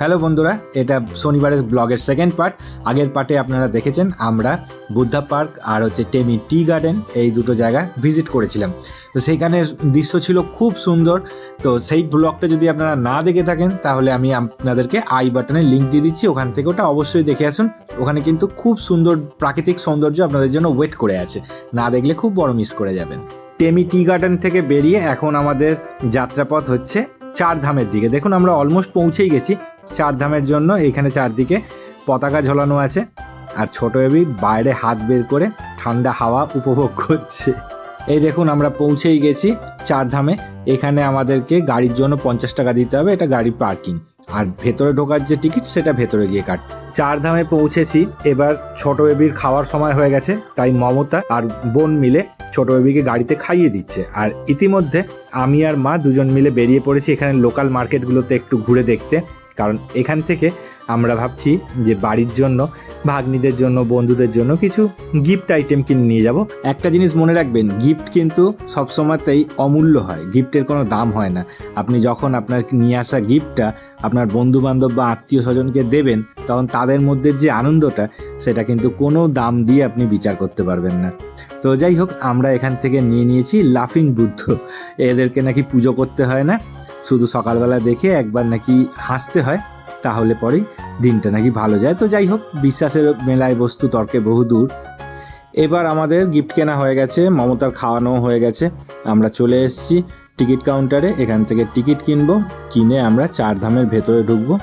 Hello বন্ধুরা, এটা শনিবারের ব্লগের সেকেন্ড পার্ট আগের পার্টে আপনারা দেখেছেন, আমরা বুদ্ধা পার্ক আর হচ্ছে টেমি টি গার্ডেন এই দুটো জায়গা ভিজিট করেছিলাম। তো সেইখানের দৃশ্য ছিল খুব সুন্দর। তো সেই ব্লগটা যদি আপনারা না দেখে থাকেন, তাহলে আমি আপনাদেরকে আই বাটনে লিঙ্ক দিয়ে দিচ্ছি। ওখান থেকে ওটা অবশ্যই দেখে আসুন। ওখানে কিন্তু খুব সুন্দর প্রাকৃতিক সৌন্দর্য আপনাদের জন্য ওয়েট করে আছে। না দেখলে খুব বড় মিস করে যাবেন। টেমি টি গার্ডেন থেকে বেরিয়ে এখন আমাদের যাত্রাপথ হচ্ছে চার ধামের দিকে। দেখুন, আমরা অলমোস্ট পৌঁছেই গেছি। চার ধামের জন্য এখানে চারদিকে পতাকা ঝোলানো আছে। আর ছোট এবি বাইরে হাত বের করে ঠান্ডা হাওয়া উপভোগ করছে। এই দেখুন, আমরা পৌঁছেই গেছি চার ধামে এখানে আমাদেরকে গাড়ির জন্য পঞ্চাশ টাকা দিতে হবে, এটা গাড়ি পার্কিং। আর ভেতরে ঢোকার যে টিকিট, সেটা ভেতরে গিয়ে কাটতে চার ধামে পৌঁছেছি। এবার ছোট বেবির খাওয়ার সময় হয়ে গেছে, তাই মমতা আর বোন মিলে ছোট বেবিকে গাড়িতে খাইয়ে দিচ্ছে। আর ইতিমধ্যে আমি আর মা দুজন মিলে বেরিয়ে পড়েছি এখানে লোকাল মার্কেটগুলোতে একটু ঘুরে দেখতে। কারণ এখান থেকে আমরা ভাবছি যে বাড়ির জন্য, ভাগ্নিদের জন্য, বন্ধুদের জন্য কিছু গিফট আইটেম কিনে নিয়ে যাব। একটা জিনিস মনে রাখবেন গিফট কিন্তু সবসময়তেই অমূল্য হয় গিফটের কোনো দাম হয় না। আপনি যখন আপনার নিয়ে আসা গিফটটা আপনার বন্ধু বান্ধব বা আত্মীয় স্বজনকে দেবেন, তখন তাদের মধ্যে যে আনন্দটা, সেটা কিন্তু কোনো দাম দিয়ে আপনি বিচার করতে পারবেন না। তো যাই হোক, আমরা এখান থেকে নিয়ে নিয়েছি লাফিং বুদ্ধ। এদেরকে নাকি পুজো করতে হয় না। শুধু সকালবেলা দেখে একবার নাকি হাসতে হয়, তাহলে পরেই দিনটা নাকি ভালো যায়। তো যাই হোক, বিশ্বাসের মেলায় বস্তু তর্কে বহু দূর। এবার আমাদের গিফট কেনা হয়ে গেছে, মমতার খাওয়ানো হয়ে গেছে। আমরা চলে এসেছি টিকিট কাউন্টারে এখান থেকে টিকিট কিনবো, কিনে আমরা চার ধামের ভেতরে ঢুকবো।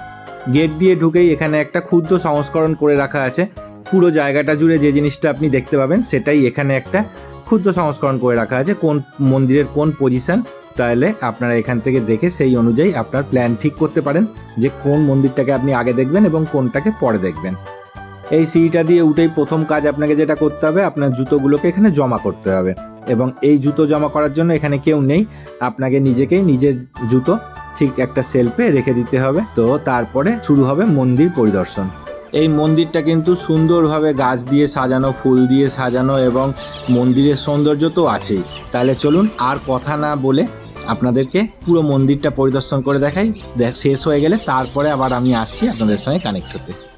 গেট দিয়ে ঢুকেই এখানে একটা ক্ষুদ্র সংস্করণ করে রাখা আছে। পুরো জায়গাটা জুড়ে যে জিনিসটা আপনি দেখতে পাবেন, সেটাই এখানে একটা ক্ষুদ্র সংস্করণ করে রাখা আছে, কোন মন্দিরের কোন পজিশন তাহলে আপনারা এখান থেকে দেখে সেই অনুযায়ী আপনার প্ল্যান ঠিক করতে পারেন যে কোন মন্দিরটাকে আপনি আগে দেখবেন এবং কোনটাকে পরে দেখবেন। এই সিঁড়িটা দিয়ে উঠেই প্রথম কাজ আপনাকে যেটা করতে হবে, আপনার জুতোগুলোকে এখানে জমা করতে হবে এবং এই জুতো জমা করার জন্য এখানে কেউ নেই। আপনাকে নিজেকেই নিজের জুতো ঠিক একটা সেলফে রেখে দিতে হবে। তো তারপরে শুরু হবে মন্দির পরিদর্শন। এই মন্দিরটা কিন্তু সুন্দরভাবে গাছ দিয়ে সাজানো, ফুল দিয়ে সাজানো এবং মন্দিরের সৌন্দর্য তো আছেই। তাহলে চলুন আর কথা না বলে আপনাদেরকে পুরো মন্দিরটা পরিদর্শন করে দেখাই। দেখ, শেষ হয়ে গেলে তারপরে আবার আমি আসছি আপনাদের সঙ্গে কানেক্ট হতে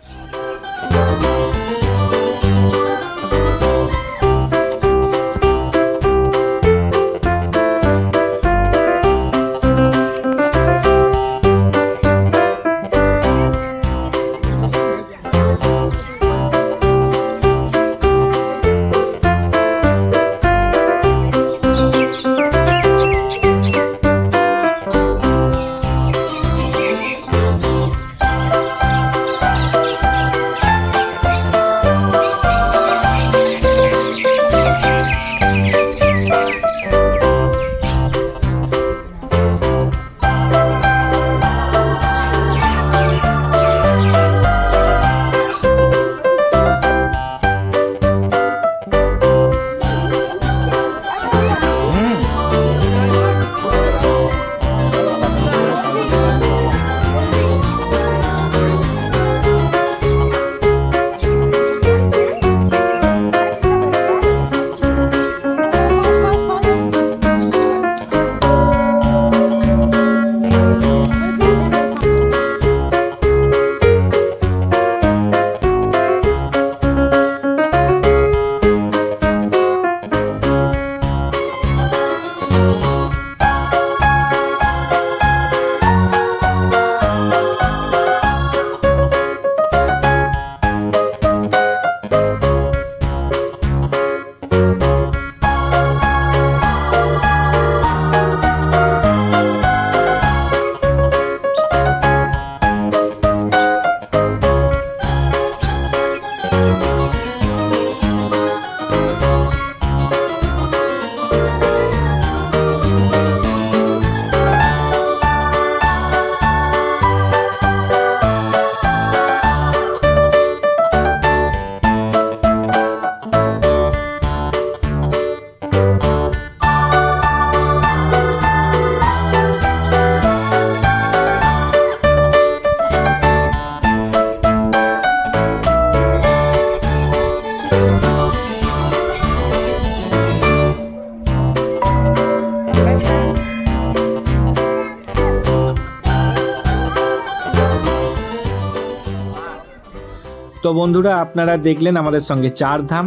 তো বন্ধুরা আপনারা দেখলেন আমাদের সঙ্গে চার ধাম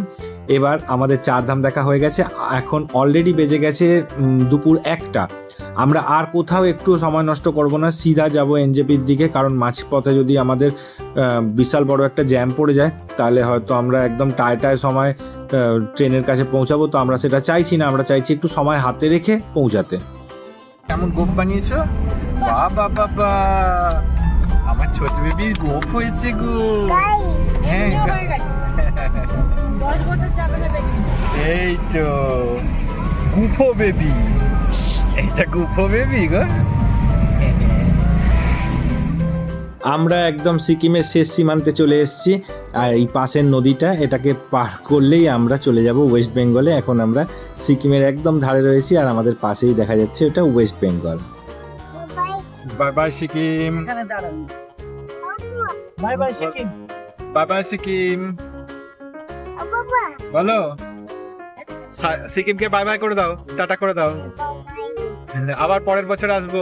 এবার আমাদের চার ধাম দেখা হয়ে গেছে। এখন অলরেডি বেজে গেছে দুপুর একটা। আমরা আর কোথাও একটু সময় নষ্ট করব না। সিধা যাব এনজেপির দিকে কারণ মাঝপথে যদি আমাদের বিশাল বড় একটা জ্যাম পড়ে যায় তাহলে হয়তো আমরা একদম টায় টায় সময় ট্রেনের কাছে পৌঁছাবো। তো আমরা সেটা চাইছি না আমরা চাইছি একটু সময় হাতে রেখে পৌঁছাতে। কেমন গোপ বানিয়েছো? বাবা বাবা আমার ছোট বেবির গোপ হয়েছে গো হ্যাঁ হয়ে গেছে দশ বছর যাবে না দেখি এই তো গুফো বেবি এইটা গুফো বেবি গো আমরা একদম সিকিমের শেষ সীমান্তে চলে এসেছি আর এই পাশের নদীটা এটাকে পার করলেই আমরা চলে যাব ওয়েস্ট বেঙ্গলে এখন আমরা সিকিমের একদম ধারে রয়েছি আর আমাদের পাশেই দেখা যাচ্ছে ওটা West Bengal bye bye Sikkim. এখানে দাঁড়ান bye bye Sikkim bye bye Sikkim বলো। সিকিমকে বাই বাই করে দাও টাটা করে দাও। আবার পরের বছর আসব।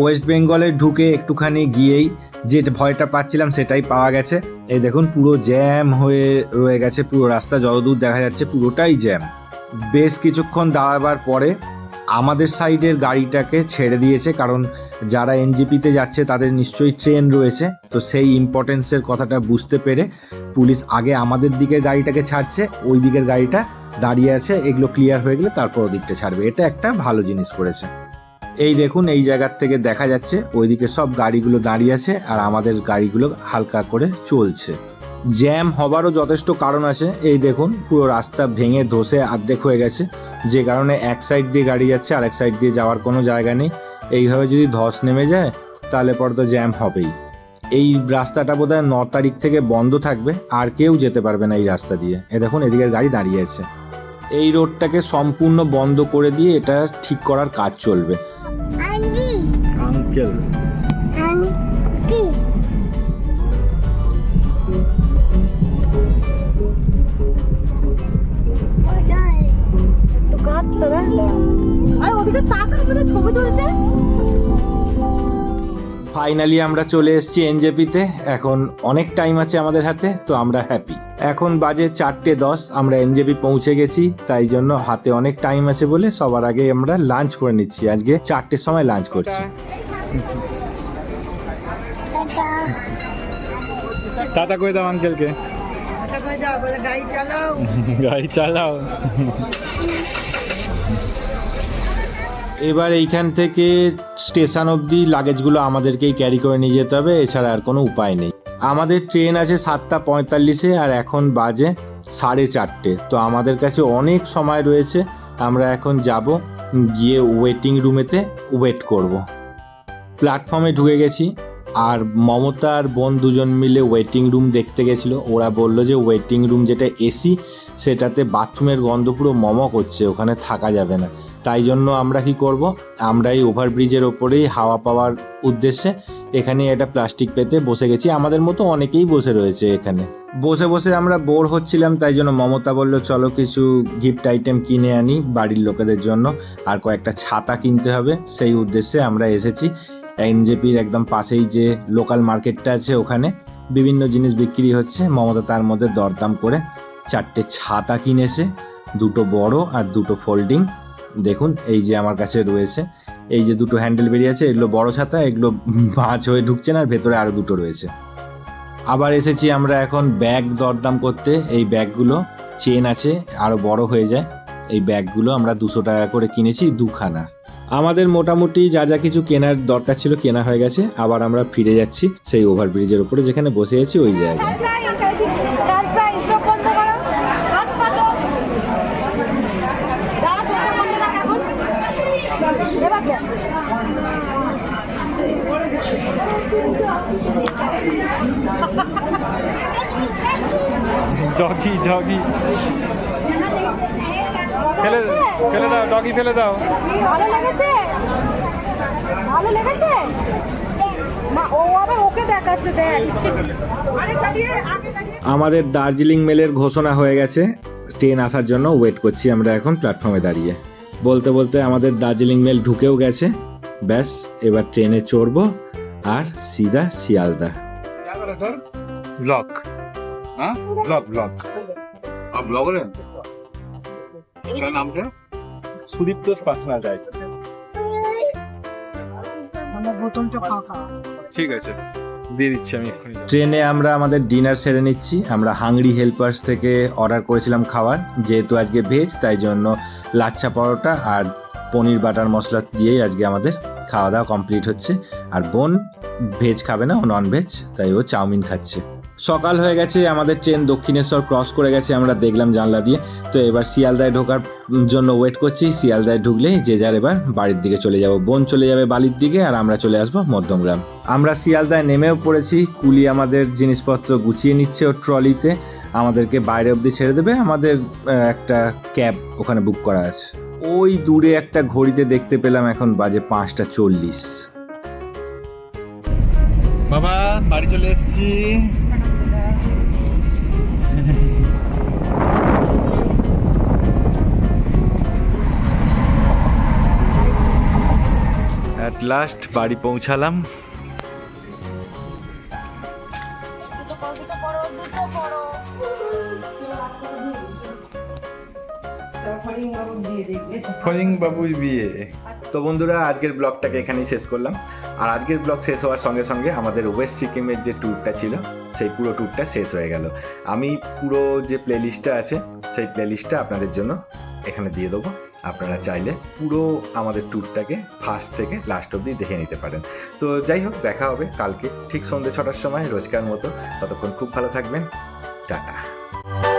ওয়েস্ট বেঙ্গলে ঢুকে একটুখানি গিয়েই যে ভয়টা পাচ্ছিলাম সেটাই পাওয়া গেছে। এই দেখুন পুরো জ্যাম হয়ে রয়ে গেছে পুরো রাস্তা যতদূর দেখা যাচ্ছে পুরোটাই জ্যাম বেশ কিছুক্ষণ দাঁড়াবার পরে আমাদের সাইডের গাড়িটাকে ছেড়ে দিয়েছে কারণ যারা এনজিপিতে যাচ্ছে, তাদের নিশ্চয়ই ট্রেন রয়েছে। তো সেই ইম্পর্টেন্সের কথাটা বুঝতে পেরে পুলিশ আগে আমাদের দিকের গাড়িটাকে ছাড়ছে, ওই দিকের গাড়িটা দাঁড়িয়ে আছে, এগুলো ক্লিয়ার হয়ে গেলে তারপর ওদিকটা ছাড়বে। এটা একটা ভালো জিনিস করেছে। এই দেখুন, এই জায়গার থেকে দেখা যাচ্ছে, ওইদিকে সব গাড়িগুলো দাঁড়িয়ে আছে আর আমাদের গাড়িগুলো হালকা করে চলছে। জ্যাম হবারও যথেষ্ট কারণ আছে। এই দেখুন, পুরো রাস্তা ভেঙে ধসে আর্ধেক হয়ে গেছে। যে কারণে এক সাইড দিয়ে গাড়ি যাচ্ছে আর এক সাইড দিয়ে যাওয়ার কোনো জায়গা নেই। এইভাবে যদি ধস নেমে যায় তাহলে পরে তো জ্যাম হবেই। এই রাস্তাটা বোধ হয় ন তারিখ থেকে বন্ধ থাকবে আর কেউ যেতে পারবে না এই রাস্তা দিয়ে। এ দেখুন এদিকের গাড়ি দাঁড়িয়ে আছে। এই রোডটাকে সম্পূর্ণ বন্ধ করে দিয়ে এটা ঠিক করার কাজ চলবে। আঙ্কেল ওদিকে ছবি তুলছে। ফাইনালি আমরা চলে এসেছি এনজেপিতে এখন অনেক টাইম আছে আমাদের হাতে তো আমরা হ্যাপি এখন বাজে চারটে দশ আমরা এনজেপি পৌঁছে গেছি তাই জন্য হাতে অনেক টাইম আছে বলে সবার আগে আমরা লাঞ্চ করে নিচ্ছি। আজকে চারটের সময় লাঞ্চ করছি। টাটা করে দাও আঙ্কেলকে গাড়ি চালাও। গাড়ি চালাও। এবার এইখান থেকে স্টেশন অবধি লাগেজগুলো আমাদেরকেই ক্যারি করে নিয়ে যেতে হবে, এছাড়া আর কোনো উপায় নেই। আমাদের ট্রেন আছে সাতটা পঁয়তাল্লিশে আর এখন বাজে সাড়ে চারটে। তো আমাদের কাছে অনেক সময় রয়েছে, আমরা এখন যাব গিয়ে ওয়েটিং রুমেতে ওয়েট করব। প্ল্যাটফর্মে ঢুকে গেছি, আর মমতা আর বোন দুজন মিলে ওয়েটিং রুম দেখতে গেছিল। ওরা বলল যে ওয়েটিং রুম যেটা এসি সেটাতে বাথরুমের গন্ধ পুরো মম করছে ওখানে থাকা যাবে না। তাই জন্য আমরা কি করব? আমরা এই ওভারব্রিজের ওপরেই হাওয়া পাওয়ার উদ্দেশ্যে এখানে এটা প্লাস্টিক পেতে বসে গেছি। আমাদের মতো অনেকেই বসে রয়েছে এখানে। বসে বসে আমরা বোর হচ্ছিলাম, তাই জন্য মমতা বলল, চলো কিছু গিফট আইটেম কিনে আনি বাড়ির লোকেদের জন্য। আর কয়েকটা ছাতা কিনতে হবে। সেই উদ্দেশ্যে আমরা এসেছি। এনজেপির একদম পাশেই যে লোকাল মার্কেটটা আছে ওখানে। বিভিন্ন জিনিস বিক্রি হচ্ছে। মমতা তার মধ্যে দরদাম করে চারটে ছাতা কিনেছে। দুটো বড় আর দুটো ফোল্ডিং দেখুন, এই যে আমার কাছে রয়েছে, এই যে দুটো হ্যান্ডেল বেরিয়ে আছে, এগুলো বড় ছাতা, এগুলো ভাঁজ হয়ে ঢুকছে না ভেতরে আরও দুটো রয়েছে। আবার এসেছি আমরা এখন ব্যাগ দরদাম করতে, এই ব্যাগগুলো, চেন আছে, আরও বড় হয়ে যায়, এই ব্যাগগুলো আমরা দুশো টাকা করে কিনেছি দুখানা। আমাদের মোটামুটি যা যা কিছু কেনার দরকার ছিল কেনা হয়ে গেছে, আবার আমরা ফিরে যাচ্ছি সেই ওভারব্রিজের উপরে, যেখানে বসে আছি ওই জায়গায় সারপ্রাইজ চোখ বন্ধ করো হাত পাতো দাঁড়া চোখ বন্ধ রাখ এখন এবার দেখ ডগি ডগি ফেলে ফেলে দাও ডগি ফেলে দাও ভালো লেগেছে ভালো লেগেছে মা ও আবার ওকে দেখাচ্ছে দেখ আরে দাঁড়িয়ে আগে দাঁড়িয়ে আমাদের দার্জিলিং মেলের ঘোষণা হয়ে গেছে ট্রেন আসার জন্য ওয়েট করছি আমরা এখন প্ল্যাটফর্মে দাঁড়িয়ে বলতে বলতে আমাদের দার্জিলিং মেল ঢুকেও গেছে ব্যাস এবার ট্রেনে চড়বো আর সিধা শিয়ালদা क्या करा सर लॉक हाँ ब्लॉग ब्लॉग आप ब्लॉगर हैं क्या नाम क्या সুদীপ্ত পার্সোনাল ডায়েট আমার বোতলটা ফাঁকা ঠিক আছে দিয়ে দিচ্ছি আমি এক্ষুনি। ট্রেনে আমরা আমাদের ডিনার সেরে নিচ্ছি। আমরা হাংরি হেল্পার্স থেকে অর্ডার করেছিলাম খাবার যেহেতু আজকে ভেজ তাই জন্য লাচ্ছা পরোটা আর পনির বাটার মশলা দিয়েই আজকে আমাদের খাওয়া দাওয়া কমপ্লিট হচ্ছে। আর বোন ভেজ খাবে না ও নন ভেজ তাই ও চাউমিন খাচ্ছে। সকাল হয়ে গেছে, আমাদের ট্রেন দক্ষিণেশ্বর ক্রস করে গেছে, আমরা দেখলাম জানলা দিয়ে। তো এবার শিয়ালদায় ঢোকার জন্য ওয়েট করছি, শিয়ালদায় ঢুকলেই যে যার এবার বাড়ির দিকে চলে যাব। বোন চলে যাবে বালির দিকে আর আমরা চলে আসব মধ্যমগ্রাম। আমরা শিয়ালদায় নেমেও পড়েছি, কুলি আমাদের জিনিসপত্র গুছিয়ে নিচ্ছে ও ট্রলিতে, আমাদেরকে বাইরে অবধি ছেড়ে দেবে, আমাদের একটা ক্যাব ওখানে বুক করা আছে। ওই দূরে একটা ঘড়িতে দেখতে পেলাম এখন বাজে পাঁচটা চল্লিশ। বাবা, বাড়ি চলে এসেছি। অ্যাট লাস্ট বাড়ি পৌঁছালাম। ফরিং বাবুর বিয়ে। তো বন্ধুরা, আজকের ব্লগটাকে এখানেই শেষ করলাম। আর আজকের ব্লগ শেষ হওয়ার সঙ্গে সঙ্গে আমাদের ওয়েস্ট সিকিমের যে ট্যুরটা ছিল, সেই পুরো ট্যুরটা শেষ হয়ে গেল। আমি পুরো যে প্লেলিস্টটা আছে, সেই প্লেলিস্টটা আপনাদের জন্য এখানে দিয়ে দেবো। আপনারা চাইলে পুরো আমাদের ট্যুরটাকে ফার্স্ট থেকে লাস্ট অব্দি দেখে নিতে পারেন। তো যাই হোক, দেখা হবে কালকে ঠিক সন্ধ্যে ছটার সময় রোজকার মতো। ততক্ষণ খুব ভালো থাকবেন। টাটা।